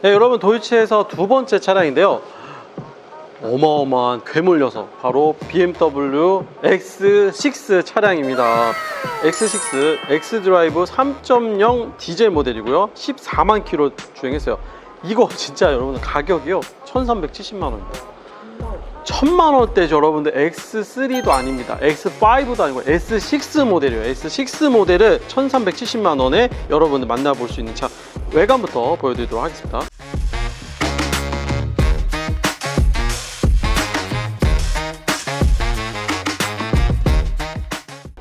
네, 여러분 도이치에서 두 번째 차량인데요. 어마어마한 괴물 녀석 바로 BMW X6 차량입니다. X6 X 드라이브 3.0 디젤 모델이고요. 14만 킬로 주행했어요. 이거 진짜 여러분 가격이요 1,370만 원입니다. 천만 원대죠 여러분들 X3도 아닙니다 X5도 아니고 S6 모델이에요 S6 모델을 1370만 원에 여러분들 만나볼 수 있는 차 외관부터 보여드리도록 하겠습니다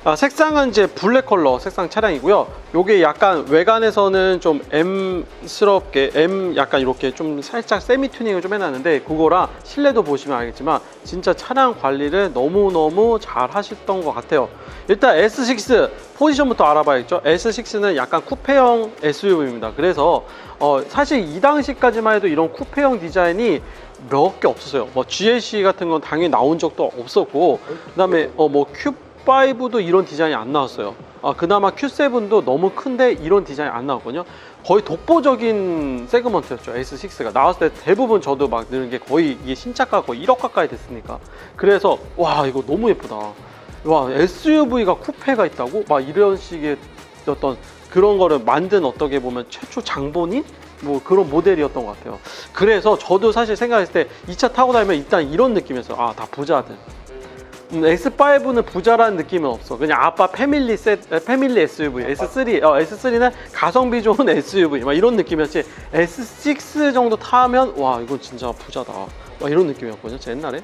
아, 색상은 이제 블랙 컬러 색상 차량이고요. 요게 약간 외관에서는 좀 M스럽게 M 약간 이렇게 좀 살짝 세미 튜닝을 좀 해놨는데 그거랑 실내도 보시면 알겠지만 진짜 차량 관리를 너무너무 잘 하셨던 것 같아요. 일단 S6 포지션부터 알아봐야겠죠. S6는 약간 쿠페형 SUV입니다. 그래서 어, 사실 이 당시까지만 해도 이런 쿠페형 디자인이 몇 개 없었어요. 뭐 GLC 같은 건 당연히 나온 적도 없었고 그다음에 어, 뭐 큐. 5도 이런 디자인이 안 나왔어요. 아, 그나마 Q7도 너무 큰데 이런 디자인이 안 나왔거든요. 거의 독보적인 세그먼트였죠. S6가 나왔을 때 대부분 저도 막 느는 게 거의 이게 신차가 거의 1억 가까이 됐으니까. 그래서 와 이거 너무 예쁘다. 와 SUV가 쿠페가 있다고 막 이런 식의 어떤 그런 거를 만든 어떻게 보면 최초 장본인 뭐 그런 모델이었던 것 같아요. 그래서 저도 사실 생각했을 때 이 차 타고 다니면 일단 이런 느낌이었어요. 아 다 부자들. 음, X5는 부자라는 느낌은 없어. 그냥 아빠 패밀리 셋, 에, 패밀리 SUV. S3, 어, S3는 가성비 좋은 SUV. 막 이런 느낌이었지. S6 정도 타면, 와, 이건 진짜 부자다. 막 이런 느낌이었거든요. 제 옛날에.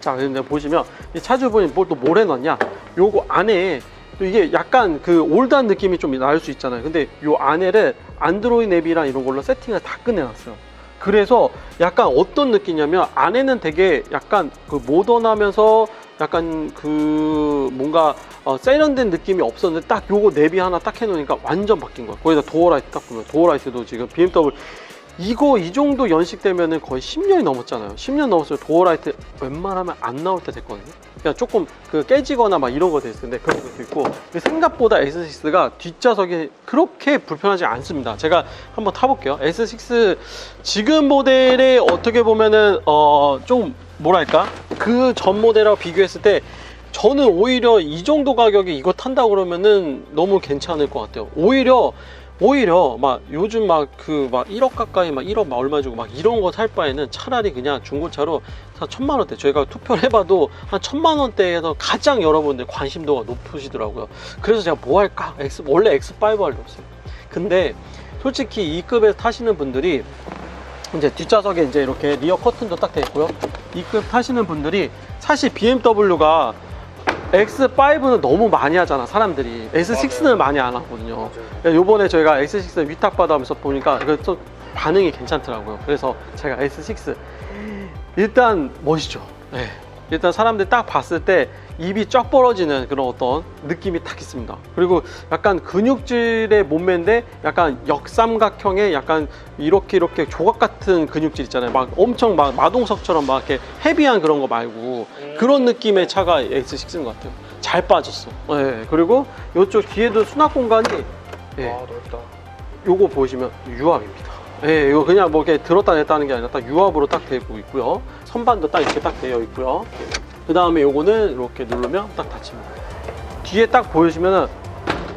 자, 근데 보시면 이 차주분이 뭘또 뭘 해놨냐? 요거 안에 또 이게 약간 그 올드한 느낌이 좀날수 있잖아요. 근데 요 안에를 안드로이드 앱이랑 이런 걸로 세팅을 다 끝내놨어요. 그래서 약간 어떤 느낌이냐면 안에는 되게 약간 그 모던하면서 약간 그 뭔가 어, 세련된 느낌이 없었는데 딱 요거 내비 하나 딱 해놓으니까 완전 바뀐 거야. 거기다 도어라이트 딱 보면 도어라이트도 지금 BMW 이거 이 정도 연식되면은 거의 10년이 넘었잖아요. 10년 넘었어요. 도어라이트 웬만하면 안 나올 때 됐거든요. 그냥 조금 그 깨지거나 막 이런 거 됐을 텐데 그런 것도 있고 생각보다 S6가 뒷좌석이 그렇게 불편하지 않습니다. 제가 한번 타볼게요. S6 지금 모델에 어떻게 보면은 어 좀 뭐랄까 그 전 모델하고 비교했을 때 저는 오히려 이 정도 가격에 이거 탄다 그러면은 너무 괜찮을 것 같아요. 오히려 오히려 막 요즘 막 그 막 1억 가까이 막 1억 막 얼마 주고 막 이런 거 살 바에는 차라리 그냥 중고차로 한 천만 원대 저희가 투표를 해봐도 한 천만 원대에서 가장 여러분들 관심도가 높으시더라고요. 그래서 제가 뭐 할까? X 원래 X5 하려고 했어요. 근데 솔직히 이 급에서 타시는 분들이 이제 뒷좌석에 이제 이렇게 리어 커튼도 딱 돼 있고요. 이 급 타시는 분들이 사실 BMW가 X5는 너무 많이 하잖아 사람들이. S6는 많이 안 하거든요. 요번에 저희가 S6 위탁 받아면서 보니까 이거 또 반응이 괜찮더라고요. 그래서 제가 S6 일단 멋있죠. 네. 일단 사람들이 딱 봤을 때 입이 쫙 벌어지는 그런 어떤 느낌이 딱 있습니다 그리고 약간 근육질의 몸매인데 약간 역삼각형의 약간 이렇게 이렇게 조각 같은 근육질 있잖아요 막 엄청 막 마동석처럼 막 이렇게 헤비한 그런 거 말고 그런 느낌의 차가 X6인 것 같아요 잘 빠졌어 네. 그리고 이쪽 뒤에도 수납 공간이 예, 아 넓다. 요거 보시면 유압입니다. 예, 이거 그냥 뭐 이렇게 들었다 냈다 하는 게 아니라 딱 유압으로 딱 되고 있고요. 선반도 딱 이렇게 딱 되어 있고요. 그 다음에 요거는 이렇게 누르면 딱 닫힙니다. 뒤에 딱 보여주면은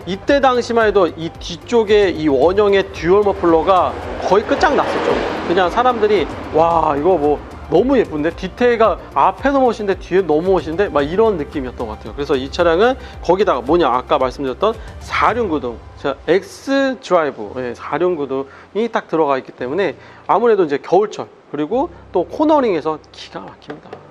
이때 당시만 해도 이 뒤쪽에 이 원형의 듀얼 머플러가 거의 끝장났었죠. 그냥 사람들이 와 이거 뭐 너무 예쁜데 디테일가 앞에도 멋있는데 뒤에 너무 멋있는데 막 이런 느낌이었던 것 같아요. 그래서 이 차량은 거기다가 뭐냐 아까 말씀드렸던 4륜 구동 자 X 드라이브 예, 4륜 구동이 딱 들어가 있기 때문에 아무래도 이제 겨울철 그리고 또 코너링에서 기가 막힙니다.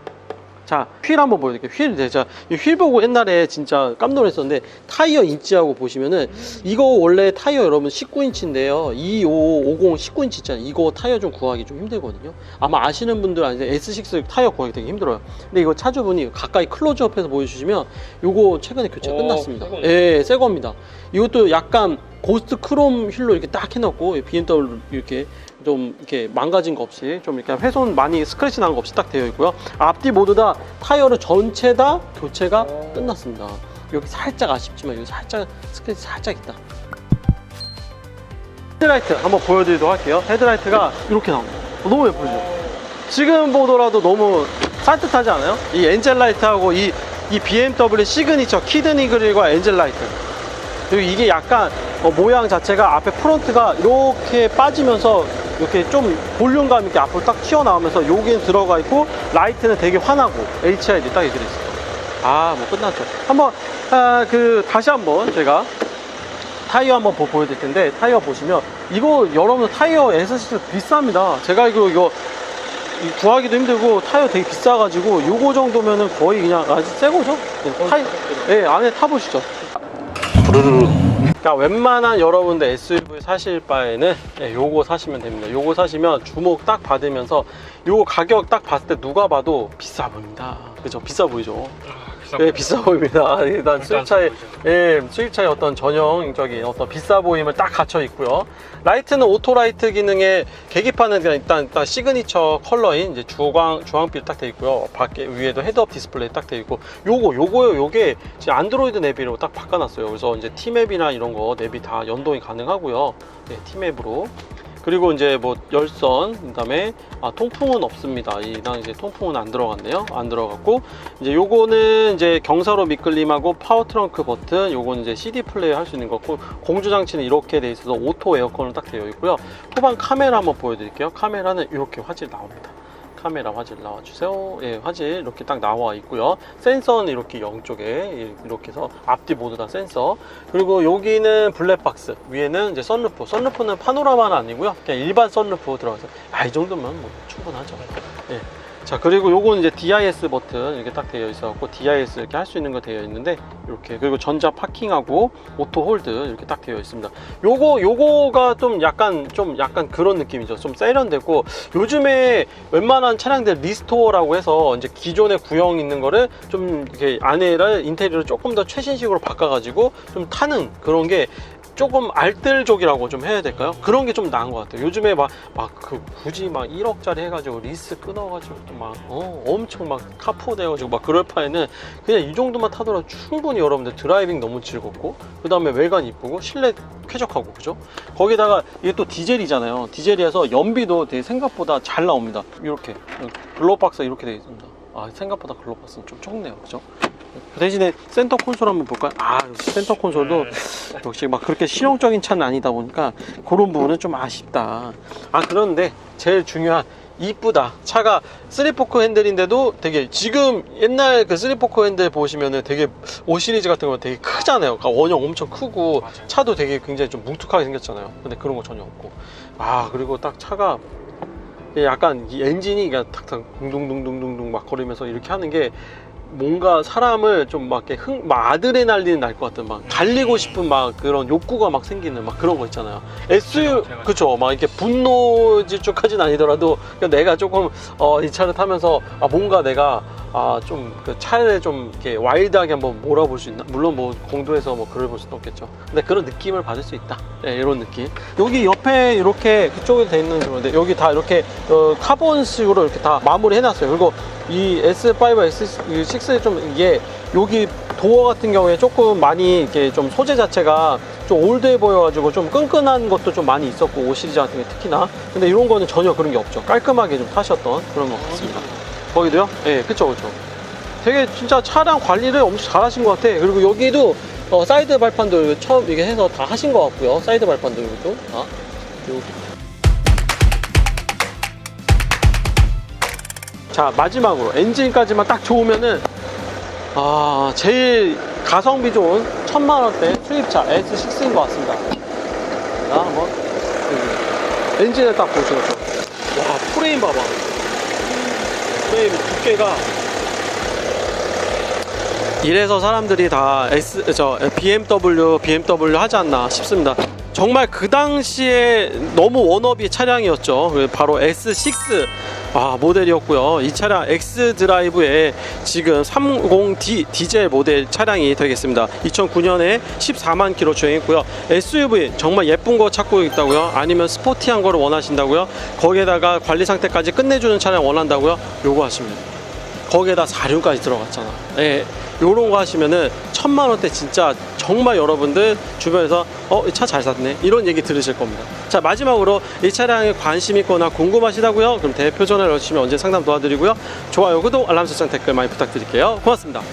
자, 휠 한번 보여드릴게요. 휠, 네, 자, 이휠 보고 옛날에 진짜 깜짝 놀랐었는데, 타이어 인치하고 보시면은, 이거 원래 타이어 여러분 19인치인데요. 2550 19인치 있잖아요. 이거 타이어 좀 구하기 좀 힘들거든요. 아마 아시는 분들 아니면 S6 타이어 구하기 되게 힘들어요. 근데 이거 차주분이 가까이 클로즈업해서 보여주시면, 요거 최근에 교체가 오, 끝났습니다. 예, 새 겁니다. 이것도 약간 고스트 크롬 휠로 이렇게 딱 해놓고, BMW 이렇게 좀 이렇게 망가진 거 없이 좀 이렇게 훼손 많이 스크래치 난 거 없이 딱 되어 있고요. 앞뒤 모두 다 타이어를 전체 다 교체가 오. 끝났습니다. 여기 살짝 아쉽지만 여기 살짝 스크래치 살짝 있다. 헤드라이트 한번 보여드리도록 할게요. 헤드라이트가 이렇게 나옵니다. 어, 너무 예쁘죠? 지금 보더라도 너무 산뜻하지 않아요? 이 엔젤라이트하고 이, 이 BMW 시그니처 키드니 그릴과 엔젤라이트. 그리고 이게 약간 어, 모양 자체가 앞에 프론트가 이렇게 빠지면서 이렇게 좀 볼륨감 있게 앞으로 딱 튀어나오면서 여기는 들어가 있고 라이트는 되게 환하고 HID 딱 이렇게 돼 있어요. 아, 뭐 끝났죠. 한번 아, 그 다시 한번 제가 타이어 한번 보- 보여드릴 텐데 타이어 보시면 이거 여러분 타이어 S6 비쌉니다. 제가 이거 이 구하기도 힘들고 타이어 되게 비싸가지고 요거 정도면은 거의 그냥 아주 새 거죠? 네, 타이, 예, 안에 타보시죠. 그러니까 웬만한 여러분들 SUV 사실 바에는 예, 요거 사시면 됩니다. 요거 사시면 주목 딱 받으면서 요거 가격 딱 봤을 때 누가 봐도 비싸 보입니다. 그죠? 비싸 보이죠? 네, 비싸 보입니다. 일단 수입차의 예, 수입차의 어떤 전형적인 어떤 비싸 보임을 딱 갖춰 있고요. 라이트는 오토 라이트 기능에 계기판은 그냥 일단, 일단 시그니처 컬러인 이제 주황 주황빛 딱 돼 있고요. 밖에 위에도 헤드업 디스플레이 딱 돼 있고 요거 요거요 요게 지금 안드로이드 내비로 딱 바꿔놨어요. 그래서 이제 티맵이나 이런 거 내비 다 연동이 가능하고요. 네, 티맵으로. 그리고 이제 뭐 열선 그다음에 아, 통풍은 없습니다. 이랑 이제 통풍은 안 들어갔네요. 안 들어갔고 이제 요거는 이제 경사로 미끌림하고 파워 트렁크 버튼 요거는 이제 CD 플레이 할 수 있는 거고 공조 장치는 이렇게 돼 있어서 오토 에어컨으로 딱 되어 있고요. 후방 카메라 한번 보여드릴게요. 카메라는 이렇게 화질 나옵니다. 카메라 화질 나와주세요. 예, 화질 이렇게 딱 나와 있고요. 센서는 이렇게 양쪽에 이렇게 해서 앞뒤 모두 다 센서. 그리고 여기는 블랙박스. 위에는 이제 썬루프. 썬루프는 파노라마는 아니고요. 그냥 일반 썬루프 들어가서 아, 이 정도면 뭐 충분하죠. 예. 자, 그리고 요거는 이제 DIS 버튼 이렇게 딱 되어 있어 갖고 DIS 이렇게 할 수 있는 거 되어 있는데 이렇게 그리고 전자 파킹하고 오토 홀드 이렇게 딱 되어 있습니다. 요거 요거가 좀 약간 좀 약간 그런 느낌이죠. 좀 세련되고 요즘에 웬만한 차량들 리스토어라고 해서 이제 기존에 구형 있는 거를 좀 이렇게 안에를 인테리어를 조금 더 최신식으로 바꿔 가지고 좀 타는 그런 게 조금 알뜰족이라고 좀 해야 될까요? 그런 게 좀 나은 것 같아요. 요즘에 막, 막, 그, 굳이 막 1억짜리 해가지고 리스 끊어가지고 또 막, 어, 엄청 막 카포 돼가지고 막 그럴 바에는 그냥 이 정도만 타더라도 충분히 여러분들 드라이빙 너무 즐겁고, 그 다음에 외관 이쁘고, 실내 쾌적하고, 그죠? 거기다가 이게 또 디젤이잖아요. 디젤이어서 연비도 되게 생각보다 잘 나옵니다. 이렇게. 글로박스 이렇게 되어 있습니다. 아, 생각보다 글로박스는 좀 적네요. 그죠? 그 대신에 센터 콘솔 한번 볼까요? 아, 역시 센터 콘솔도 역시 막 그렇게 실용적인 차는 아니다 보니까 그런 부분은 좀 아쉽다. 아, 그런데 제일 중요한 이쁘다. 차가 3포크 핸들인데도 되게 지금 옛날 그 3포크 핸들 보시면은 되게 5 시리즈 같은 거 되게 크잖아요. 그러니까 원형 엄청 크고 차도 되게 굉장히 좀 뭉툭하게 생겼잖아요. 근데 그런 거 전혀 없고. 아, 그리고 딱 차가 약간 이 엔진이 그냥 탁탁 둥둥둥둥둥둥 막 거리면서 이렇게 하는 게 뭔가 사람을 좀 막 이렇게 흥, 막 아드레날린 날것 같은 막 달리고 싶은 막 그런 욕구가 막 생기는 막 그런 거 있잖아요. SU 그쵸. 막 이렇게 분노 질주까지는 아니더라도 그냥 내가 조금 어, 이 차를 타면서 아 뭔가 내가 아 좀 그 차를 좀 이렇게 와일드하게 한번 몰아볼 수 있나? 물론 뭐 공도에서 뭐 글을 볼 수는 없겠죠. 근데 그런 느낌을 받을 수 있다. 네, 이런 느낌. 여기 옆에 이렇게 그쪽에 돼 있는 건데 여기 다 이렇게 어, 카본식으로 이렇게 다 마무리 해놨어요. 그리고 이 S5, S6 좀 이게 여기 도어 같은 경우에 조금 많이 이렇게 좀 소재 자체가 좀 올드해 보여가지고 좀 끈끈한 것도 좀 많이 있었고 5 시리즈 같은 게 특히나 근데 이런 거는 전혀 그런 게 없죠 깔끔하게 좀 타셨던 그런 것 같습니다 거기도요? 예, 그쵸 그쵸 되게 진짜 차량 관리를 엄청 잘 하신 것 같아 그리고 여기도 어, 사이드 발판도 처음 이게 해서 다 하신 것 같고요 사이드 발판도 여기도 다 여기. 자 마지막으로 엔진까지만 딱 좋으면은 아 제일 가성비 좋은 천만 원대 수입차 S6인 것 같습니다. 자 한번 엔진을 딱 보시죠. 와 프레임 봐봐. 프레임 두께가 이래서 사람들이 다 S 저 BMW BMW 하지 않나 싶습니다. 정말 그 당시에 너무 워너비 차량이었죠. 그 바로 S6 아, 모델이었고요. 이 차량 X 드라이브의 지금 30D 디젤 모델 차량이 되겠습니다. 2009년에 14만 킬로 주행했고요. SUV 정말 예쁜 거 찾고 있다고요? 아니면 스포티한 거를 원하신다고요? 거기에다가 관리 상태까지 끝내주는 차량 원한다고요? 요거 하시면. 거기에다 사륜까지 들어갔잖아. 예, 요런 거 하시면은 천만 원대 진짜 정말 여러분들 주변에서 어, 이 차 잘 샀네. 이런 얘기 들으실 겁니다. 자, 마지막으로 이 차량에 관심 있거나 궁금하시다고요? 그럼 대표 전화 넣으시면 언제 상담 도와드리고요. 좋아요, 구독, 알람 설정 댓글 많이 부탁드릴게요. 고맙습니다.